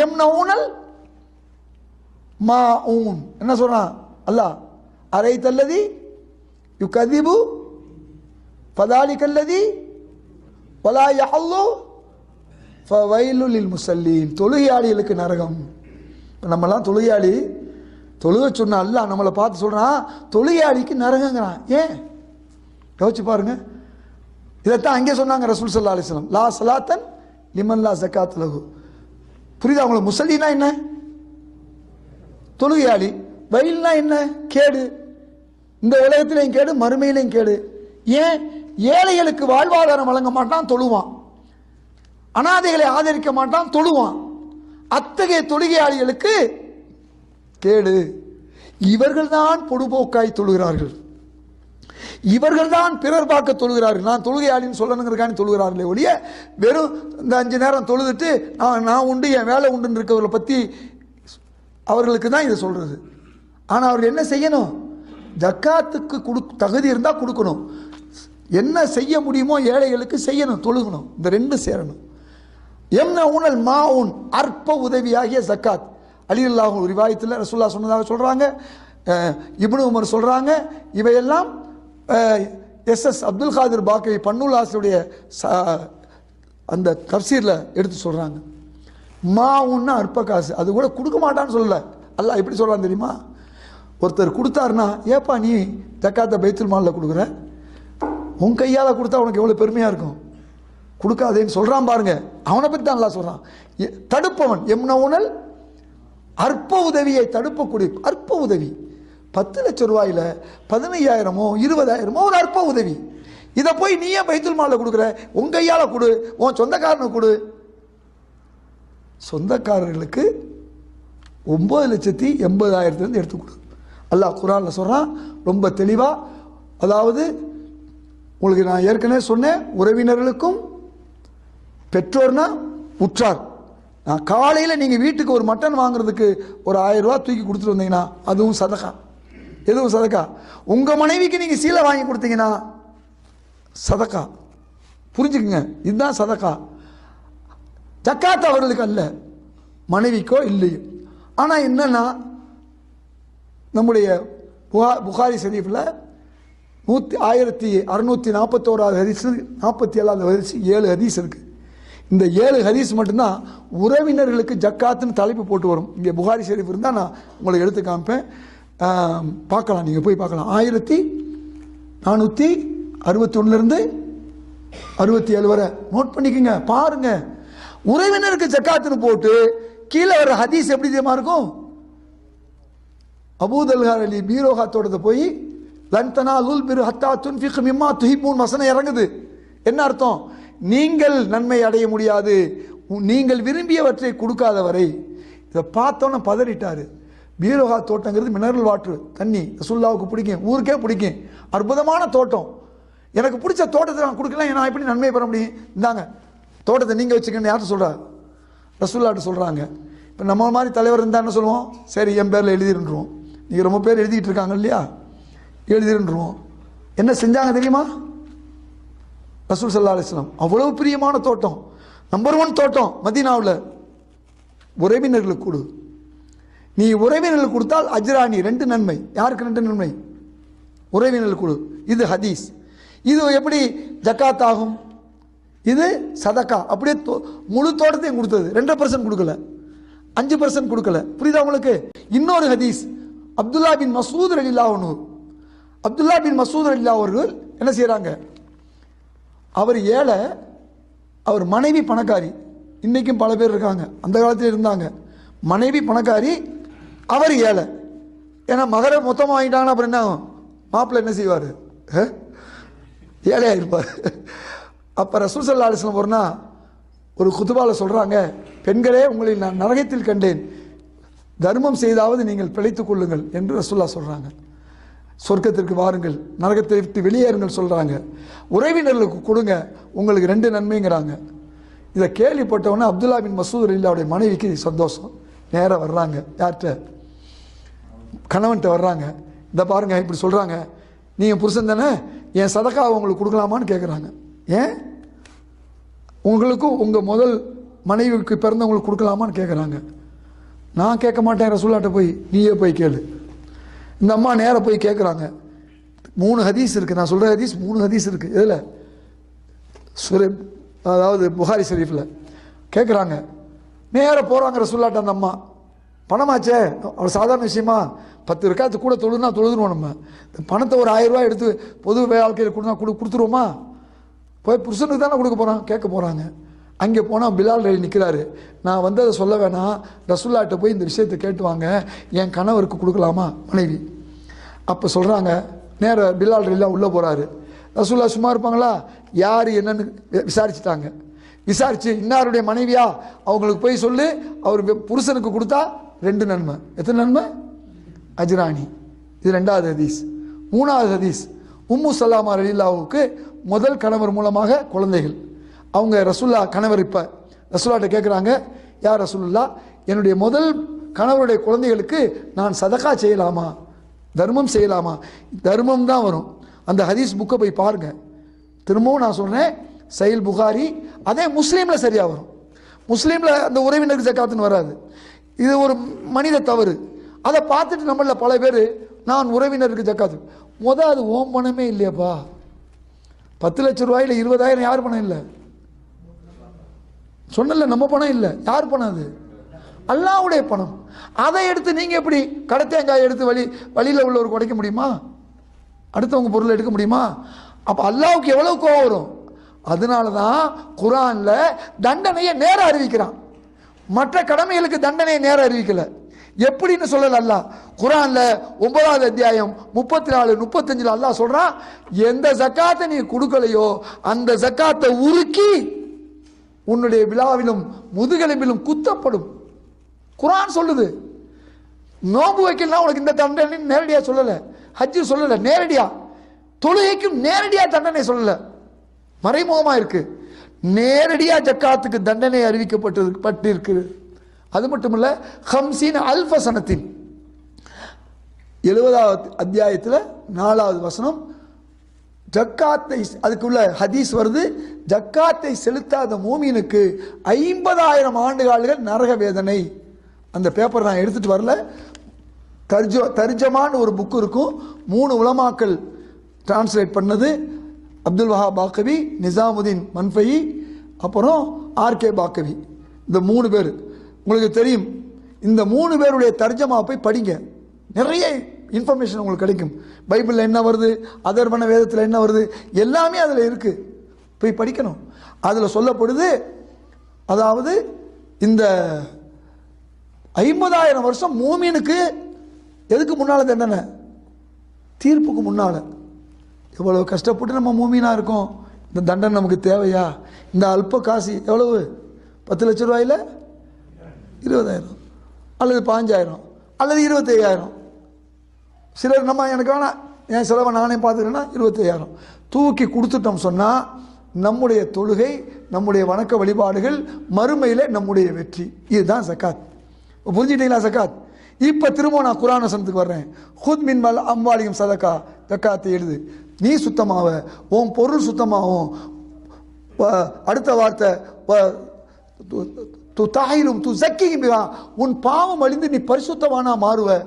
M ஊனல் மா ஊன் என்ன சொன்னான் அல்லாஹ் அரை தல்லதி யு கதிபு பதாலி கல்லதி பலா யஹல்லு ஃபவைலுலில் முசல்லீன் தொழுகையாளிகளுக்கு நரகம். நம்மலாம் தொழுகையாளி தொழுக சொன்ன அல்லாஹ் நம்மளை பார்த்து சொல்கிறான் தொழுகையாளிக்கு நரகங்கிறான். ஏன்? யோசிச்சு பாருங்க. இதைத்தான் அங்கே சொன்னாங்க ரசூல் சல்லா அலிஸ்லாம் லா சலாத்தன் லிமன் லா ஜக்காத் லகு புரியுதா உங்களுக்கு முசல்லினா என்ன? தொழுகையாளி வயல்னா என்ன? கேடு. இந்த உலகத்திலையும் கேடு மறுமையிலையும் கேடு. ஏன்? ஏழைகளுக்கு வாழ்வாதாரம் வழங்க மாட்டான் தொழுவான். அனாதைகளை ஆதரிக்க மாட்டான் தொழுவான். அத்தகைய தொழுகையாளிகளுக்கு கேடு. இவர்கள்தான் பொடுபோக்காய் தொழுகிறார்கள். இவர்கள் தான் பிறர் பார்க்க தொழுகிறார்கள். நான் தொழுகையாளின்னு சொல்லணுங்கிறக்கான தொழுகிறார்களே ஒழிய வெறும் இந்த அஞ்சு நேரம் தொழுதுட்டு நான் நான் உண்டு என் வேலை உண்டுன்னு இருக்கவர்களை பற்றி அவர்களுக்கு தான் இதை சொல்கிறது ஆனால் அவர்கள் என்ன செய்யணும்? ஜக்காத்துக்கு கொடு தகுதி இருந்தால் கொடுக்கணும். என்ன செய்ய முடியுமோ ஏழைகளுக்கு செய்யணும் தொழுகணும். இந்த ரெண்டும் சேரணும். எம்ன ஊனல் மா உன் அற்ப உதவியாகிய ஜக்காத். அலி அல்லாஹ் ரிவாயத்தில் ரசுல்லா சொன்னதாக சொல்கிறாங்க இப்னு உமர் சொல்கிறாங்க இவையெல்லாம் எஸ் எஸ் அப்துல் காதிர் பாக்கவி பன்னூல் ஆசிரியருடைய அந்த தப்சீரில் எடுத்து சொல்கிறாங்க மா உன்னா அற்ப காசு. அது கூட கொடுக்க மாட்டான்னு சொல்லலை. அல்ல எப்படி சொல்கிறான் தெரியுமா? ஒருத்தர் கொடுத்தாருன்னா ஏப்பா நீ தக்காத்த பைத்துல் மாலில் கொடுக்குற? உன் கையால் கொடுத்தா உனக்கு எவ்வளோ பெருமையாக இருக்கும்? கொடுக்காதேன்னு சொல்கிறான் பாருங்க. அவனை பற்றி தான் நல்லா சொல்கிறான் எ- தடுப்பவன். எம்ன உணல் அற்ப உதவியை தடுப்பக்கூடிய அற்ப உதவி. பத்து லட்சம் ரூபாயில பதினையாயிரமோ இருபதாயிரமோ ஒரு அற்ப உதவி. இதை போய் நீயே பைத்துல் மாலில் கொடுக்குற? உன் கையால் கொடு உன் சொந்தக்காரனுக்கு கொடு. சொந்தக்காரர்களுக்கு ஒம்பது லட்சத்தி எண்பதாயிரத்துலேருந்து எடுத்து கொடு. அல்லாஹ் குரானில் சொல்கிறான் ரொம்ப தெளிவாக அதாவது உங்களுக்கு நான் ஏற்கனவே சொன்னேன் உறவினர்களுக்கும் பெற்றோர்னா உற்றார். நான் காலையில் நீங்கள் வீட்டுக்கு ஒரு மட்டன் வாங்குறதுக்கு ஒரு ஆயிரம் ரூபா தூக்கி கொடுத்துட்டு வந்தீங்கன்னா அதுவும் சதகா. எதுவும் சதக்கா. உங்கள் மனைவிக்கு நீங்கள் சீலை வாங்கி கொடுத்தீங்கன்னா சதக்கா. புரிஞ்சுக்குங்க. இதுதான் சதக்கா. ஜக்காத் அவர்களுக்கு அல்ல. மனைவிக்கோ இல்லையோ. ஆனால் என்னென்னா நம்முடைய புகா புகாரி ஷரீஃபில் நூற்றி ஆயிரத்தி அறுநூற்றி நாற்பத்தோராவது ஹரிசு நாற்பத்தி ஏழாவது ஹதீஸ் ஏழு ஹதீஸ் இருக்குது இந்த ஏழு ஹரிஸ் மட்டும்தான் உறவினர்களுக்கு ஜக்காத்துன்னு தலைப்பு போட்டு வரும். இங்கே புகாரி ஷெரீஃப் இருந்தால் நான் உங்களுக்கு எடுத்து காமிப்பேன். பார்க்கலாம் நீங்கள் போய் பார்க்கலாம். ஆயிரத்தி நானூற்றி அறுபத்தி ஒன்றுலேருந்து அறுபத்தி ஏழு வரை. நோட் பண்ணிக்கோங்க பாருங்க. உறவினருக்கு ஜக்காத்துன்னு போட்டு கீழே வர ஹதீஸ் எப்படி தெரியுமா இருக்கும்? அபூதல்கார் அலி பீரோஹாத்தோடது போய் லன்தனா லுல் பிரு ஹத்தா துன்ஃபிக் மிம்மா துஹிப்பூன் வசனம் இறங்குது. என்ன அர்த்தம்? நீங்கள் நன்மை அடைய முடியாது. உ- நீங்கள் விரும்பியவற்றை கொடுக்காத வரை இதை பார்த்தோன்னே பதறிட்டாரு. பீரோகா தோட்டங்கிறது மினரல் வாட்டர் தண்ணி. ரசுல்லாவுக்கு பிடிக்கும். ஊருக்கே பிடிக்கும். அற்புதமான தோட்டம். எனக்கு பிடிச்ச தோட்டத்தை நான் கொடுக்கலாம் நான் எப்படி நன்மை பெற முடியும்? இந்தாங்க. தோட்டத்தை நீங்கள் வச்சுக்கன்னு யார்கிட்ட சொல்கிறா ரசுல்லாட்டு சொல்கிறாங்க இப்போ நம்ம மாதிரி தலைவர் இருந்தால் என்ன சொல்லுவோம்? சரி என் பேரில் எழுதிருன்றோம் நீங்கள் ரொம்ப பேர் எழுதிட்டு இருக்காங்க இல்லையா? எழுதிருன்றோம் என்ன செஞ்சாங்க தெரியுமா? ரசூல் சல்லா அலிஸ்லாம் அவ்வளவு பிரியமான தோட்டம். நம்பர் ஒன் தோட்டம் மதீனாவில். உறவினர்களுக்கு கொடு. நீ உறவினர்கள் கொடுத்தால் அஜ்ரானி ரெண்டு நன்மை. யாருக்கு ரெண்டு நன்மை? உறவினர்கள் குழு இது ஹதீஸ். இது எப்படி ஜக்காத் ஆகும்? இது சதக்கா. அப்படியே தோ- முழு தோட்டத்தையும் கொடுத்தது. ரெண்டரை பர்சன்ட் கொடுக்கல. அஞ்சு பர்சன்ட் கொடுக்கல. புரியுதா உங்களுக்கு? இன்னொரு ஹதீஸ். அப்துல்லா பின் மசூத் அலில்லா ஒன்று அப்துல்லா பின் மசூத் அலில்லா அவர்கள் என்ன செய்கிறாங்க அவர் ஏழை அவர் மனைவி பணக்காரி. இன்றைக்கும் பல பேர் இருக்காங்க. அந்த காலத்தில் இருந்தாங்க. மனைவி பணக்காரி அவர் ஏழை. ஏன்னா மகரை மொத்தமாக வாங்கிட்டாங்கன்னா அப்புறம் என்ன ஆகும் மாப்பிள்ளை என்ன செய்வார்? ஏழையாக இருப்பார் அப்போ ரசூல் சல்லா அலிஸ்லாம் ஒருனா ஒரு குதுபாவில் சொல்கிறாங்க பெண்களே உங்களை நான் நரகத்தில் கண்டேன். தர்மம் செய்தாவது நீங்கள் பிழைத்துக் கொள்ளுங்கள் என்று ரசூல்லா சொல்கிறாங்க சொர்க்கத்திற்கு வாருங்கள் நரகத்தை விட்டு வெளியேறுங்கள் சொல்கிறாங்க உறவினர்களுக்கு கொடுங்க உங்களுக்கு ரெண்டு நன்மைங்கிறாங்க. இதை கேள்விப்பட்டவொன்னே அப்துல்லா பின் மசூத் அல்லாவுடைய மனைவிக்கு சந்தோஷம். நேராக வர்றாங்க. யார்கிட்ட? கணவன்கிட்ட வர்றாங்க. இந்த பாருங்க இப்படி சொல்கிறாங்க நீங்கள் புருஷன் தானே? என் சதக்கா உங்களுக்கு கொடுக்கலாமான்னு கேட்குறாங்க ஏன்? உங்களுக்கும் உங்கள் முதல் மனைவிக்கு பிறந்தவங்களுக்கு கொடுக்கலாமான்னு கேட்குறாங்க நான் கேட்க மாட்டேன் ரசூல்லாட்ட போய். நீயே போய் கேளு. இந்த அம்மா நேராக போய் கேட்குறாங்க மூணு ஹதீஸ் இருக்குது நான் சொல்கிற ஹதீஸ் மூணு ஹதீஸ் இருக்குது இதில் சுரே அதாவது புகாரி ஷெரீஃபில். கேட்குறாங்க நேராக போகிறாங்க ரசூல்லாட்ட அந்த அம்மா. பணமாச்சே? அவர் சாதாரண விஷயமா? பத்து இருக்காது கூட தொழுதுனா தொழுதுருவோம் நம்ம. இந்த பணத்தை ஒரு ஆயிரரூவா எடுத்து பொது வாழ்க்கையில் கொடுத்தா கொடு கொடுத்துருவோமா? போய் புருஷனுக்கு தானே கொடுக்க போகிறான் கேட்க போகிறாங்க அங்கே போனால் பிலால் ரலி நிற்கிறாரு நான் வந்து அதை சொல்ல வேணாம். ரசுல்லாட்ட போய் இந்த விஷயத்தை கேட்டு வாங்க. என் கணவருக்கு கொடுக்கலாமா? மனைவி. அப்போ சொல்கிறாங்க நேர பிலால் ரெடிலாம் உள்ளே போகிறாரு ரசுல்லா சும்மா இருப்பாங்களா? யார் என்னன்னு விசாரிச்சுட்டாங்க. விசாரிச்சு இன்னாருடைய மனைவியா? அவங்களுக்கு போய் சொல்லு அவர் புருஷனுக்கு கொடுத்தா ரெண்டு நன்மை. எத்தனை நன்மை? அஜ்ரானி. இது ரெண்டாவது ஹதீஸ். மூணாவது ஹதீஸ். உம்மு சல்லாமா ரலில்லாவுக்கு முதல் கணவர் மூலமாக குழந்தைகள். அவங்க ரசுல்லா கணவர் இப்போ ரசுல்லாட்ட கேட்குறாங்க யார் ரசுல்லா என்னுடைய முதல் கணவருடைய குழந்தைகளுக்கு நான் சதகா செய்யலாமா? தர்மம் செய்யலாமா? தர்மம் தான் வரும். அந்த ஹதீஸ் புக்கை போய் பாருங்கள் திரும்பவும் நான் சொன்னேன் சயில் புகாரி அதே முஸ்லீமில் சரியாக வரும். முஸ்லீமில் அந்த உறவினருக்கு ஜக்காத்துன்னு வராது. இது ஒரு மனித தவறு. அதை பார்த்துட்டு நம்மளில் பல பேர் நான் உறவினருக்கு ஜக்காத்து. மொதல் அது ஓம் பணமே இல்லையாப்பா. பத்து லட்சம் ரூபாயில் இருபதாயிரம் யார் பணம் இல்லை? சொன்னல நம்ம பணம் இல்லை. யார் பணம் அது? அல்லாவுடைய பணம். அதை எடுத்து நீங்கள் எப்படி கடத்தேங்காய் எடுத்து வழி வழியில் உள்ளவர் உடைக்க முடியுமா? அடுத்தவங்க பொருளை எடுக்க முடியுமா? அப்போ அல்லாவுக்கு எவ்வளோ கோவம் வரும்? அதனால தான் குரானில் தண்டனையை நேரம் அறிவிக்கிறான். மற்ற கடமைகளுக்கு தண்டனையை நேரம் அறிவிக்கலை. எப்படின்னு சொல்லல அல்லாஹ் குரான்ல ஒன்பதாவது அத்தியாயம் முப்பத்தி நாலு முப்பத்தஞ்சில் அல்லாஹ் சொல்றான் எந்த ஜக்காத்தை நீ கொடுக்கலையோ அந்த ஜக்காத்தை உருக்கி உன்னுடைய விழாவிலும் முதுகெலும்பிலும் குத்தப்படும். குரான் சொல்லுது. நோம்பு வைக்கலாம் உனக்கு இந்த தண்டனை நேரடியாக சொல்லலை. ஹஜ்ஜு சொல்லலை நேரடியாக தொழுகைக்கும் நேரடியாக தண்டனை சொல்லலை. மறைமுகமாக இருக்கு. நேரடியாக ஜக்காத்துக்கு தண்டனை அறிவிக்கப்பட்டு பட்டிருக்கு அது மட்டும் இல்ல ஹம்சீன் அல்ஃபசனத்தின் எழுபதாவது அத்தியாயத்தில் நாலாவது வசனம் ஜக்காத்தை அதுக்குள்ள ஹதீஸ் வருது ஜக்காத்தை செலுத்தாத மூமினுக்கு ஐம்பதாயிரம் ஆண்டுகால்கள் நரக வேதனை. அந்த பேப்பர் நான் எடுத்துட்டு வரல. தர்ஜ தர்ஜமான்னு ஒரு புக்கு இருக்கும். மூணு உலமாக்கள் டிரான்ஸ்லேட் பண்ணது. அப்துல் வஹா பாக்கவி நிசாமுதீன் மன்ஃபயி அப்புறம் ஆர்கே பாக்கவி. இந்த மூணு பேர். உங்களுக்கு தெரியும் இந்த மூணு பேருடைய தர்ஜமா போய் படிங்க. நிறைய இன்ஃபர்மேஷன் உங்களுக்கு கிடைக்கும். பைபிளில் என்ன வருது அதர்வன வேதத்தில் என்ன வருது எல்லாமே அதில் இருக்குது போய் படிக்கணும். அதில் சொல்லப்படுது அதாவது இந்த ஐம்பதாயிரம் வருஷம் மூமினுக்கு எதுக்கு முன்னால் தண்டனை? தீர்ப்புக்கு முன்னால். எவ்வளோ கஷ்டப்பட்டு நம்ம மூமீனாக இருக்கோம். இந்த தண்டனை நமக்கு தேவையா? இந்த அல்ப காசு எவ்வளவு? பத்து லட்ச ரூபாயில்? இருபதாயிரம். அல்லது பாஞ்சாயிரம் அல்லது இருபத்தையாயிரம். சிலர் நம்ம எனக்கு வேணாம் என் செலவை நானே பார்த்துக்கிறேன்னா இருபத்தையாயிரம். தூக்கி கொடுத்துட்டோம் சொன்னால் நம்முடைய தொழுகை நம்முடைய வணக்க வழிபாடுகள் மறுமையில் நம்முடைய வெற்றி. இதுதான் சக்காத். இப்போ புரிஞ்சுட்டீங்களா சக்காத்? இப்போ திரும்ப நான் குரான் வசனத்துக்கு வர்றேன். ஹுத் மின்மல் அம்பாலியும் சதக்கா. தக்காத்து எழுது. நீ சுத்தமாவ உன் பொருள் சுத்தமாகும். வ- அடுத்த வார்த்தை து- து தாயிலும் து சக்கியும் உன் பாவம் அழிந்து நீ பரிசுத்தவானா மாறுவ.